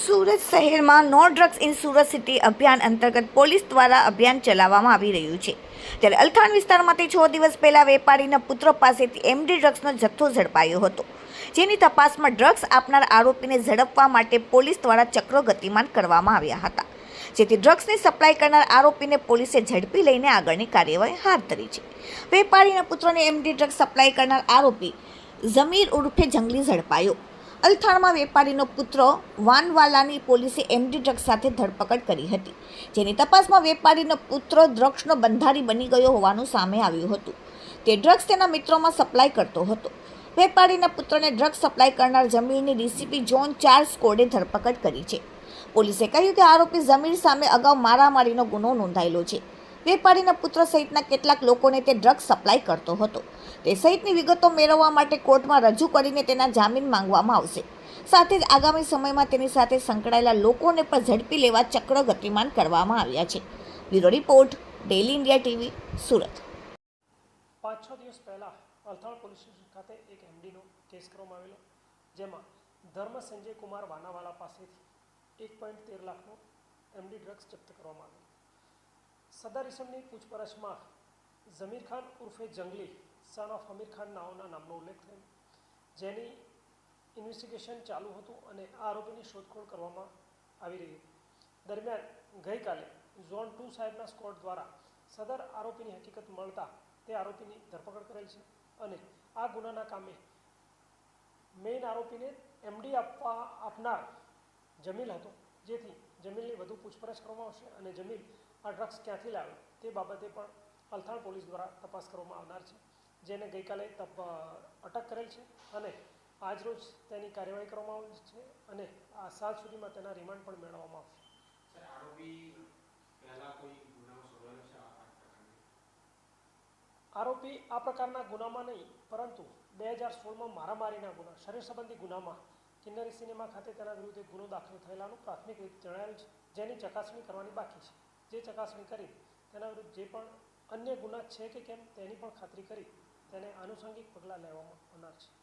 સુરત શહેરમાં no drugs in Surat city અભિયાન અંતર્ગત પોલીસ દ્વારા અભિયાન ચલાવવામાં આવી રહ્યું છે. ત્યારે અલથાણ વિસ્તારમાંથી છ દિવસ પહેલા વેપારીના પુત્ર પાસેથી એમડી ડ્રગ્સનો જથ્થો ઝડપાયો હતો. જેની તપાસમાં ડ્રગ્સ આપનાર આરોપીને ઝડપવા માટે પોલીસ દ્વારા ચક્રો ગતિમાન કરવામાં આવ્યા હતા. જેથી ડ્રગ્સની સપ્લાય કરનાર આરોપીને પોલીસે ઝડપી લઈને આગળની કાર્યવાહી હાથ ધરી છે. વેપારીના પુત્રને એમડી ડ્રગ્સ સપ્લાય કરનાર આરોપી ઝમીર ઉર્ફે જંગલી ઝડપાયો. અલથાણમાં વેપારીનો પુત્ર વાનવાલાની પોલીસે એમડી ડ્રગ્સ સાથે ધરપકડ કરી હતી, જેની તપાસમાં વેપારીનો પુત્ર ડ્રગ્સનો બંધારી બની ગયો હોવાનું સામે આવ્યું હતું. તે ડ્રગ્સ તેના મિત્રોમાં સપ્લાય કરતો હતો. વેપારીના પુત્રને ડ્રગ્સ સપ્લાય કરનાર જમીરની ડીસીપી ઝોન ચાર સ્કોડે ધરપકડ કરી છે. પોલીસે કહ્યું કે આરોપી જમીર સામે અગાઉ મારામારીનો ગુનો નોંધાયેલો છે. વેપારીના પુત્ર સહિતના કેટલાક લોકોને તે ડ્રગ્સ સપ્લાય કરતો હતો. તે સહિતની વિગતો મેળવવા માટે કોર્ટમાં રજૂ કરીને તેના જામીન માંગવામાં આવશે. સાથે જ આગામી સમયમાં તેની સાથે સંકળાયેલા લોકોને પણ ઝડપી લેવા ચક્ર ગતિમાન કરવામાં આવ્યા છે. Bureau report daily India TV, Surat. પાંચ છ દિવસ પહેલાં અલથાણ પોલીસ સ્ટેશન ખાતે એક એમડીનો કેસ કરવામાં આવેલો, જેમાં ધર્મ સંજય કુમાર વાનાવાલા પાસેથી એક પોઈન્ટ તેર લાખનો એમડી ડ્રગ્સ જપ્ત કરવામાં આવેલો સદર ઇસમની પૂછપરછમાં ઝમીર ખાન ઉર્ફે જંગલી સન ઓફ અમીર ખાન નાઓના નામનો ઉલ્લેખ થયો. જેની ઇન્વેસ્ટિગેશન ચાલુ હતું અને આ આરોપીની શોધખોળ કરવામાં આવી રહી હતી. દરમિયાન ગઈકાલે ઝોન ટુ સાહેબના સ્કોડ દ્વારા સદર આરોપીની હકીકત મળતા તે આરોપીની ધરપકડ કરેલ છે અને આ ગુનાના કામે મેઇન આરોપીને એમડી આપવા આપનાર જમીલ હતો. જેથી જમીલની વધુ પૂછપરછ કરવામાં આવશે અને જમીલ આ ડ્રગ્સ ક્યાંથી લાવ્યો? તે બાબતે પણ અલથાણ પોલીસ દ્વારા તપાસ કરવામાં આવનાર છે. જેને ગઈકાલે તપ અટક કરેલ છે અને આજરોજ તેની કાર્યવાહી કરવામાં આવી છે અને આ સાત સુધીમાં તેના રિમાન્ડ પણ મેળવવામાં આવશે. આરોપી આ પ્રકારની? આરોપી આ પ્રકારના ગુનામાં નહીં પરંતુ બે હજાર સોળમાં મારામારીના ગુના શરીર સંબંધી ગુનામાં કિન્નરી સિનેમા ખાતે તેના વિરુદ્ધ ગુનો દાખલ થયેલાનું પ્રાથમિક રીતે જણાયેલ છે જેની ચકાસણી કરવાની બાકી છે. જે ચકાસણી કરી, તેના વિરુદ્ધ જે પણ અન્ય ગુના છે કે કેમ, તેની પણ ખાતરી કરી, તેને આનુષંગિક પગલાં લેવામાં આવનાર છે.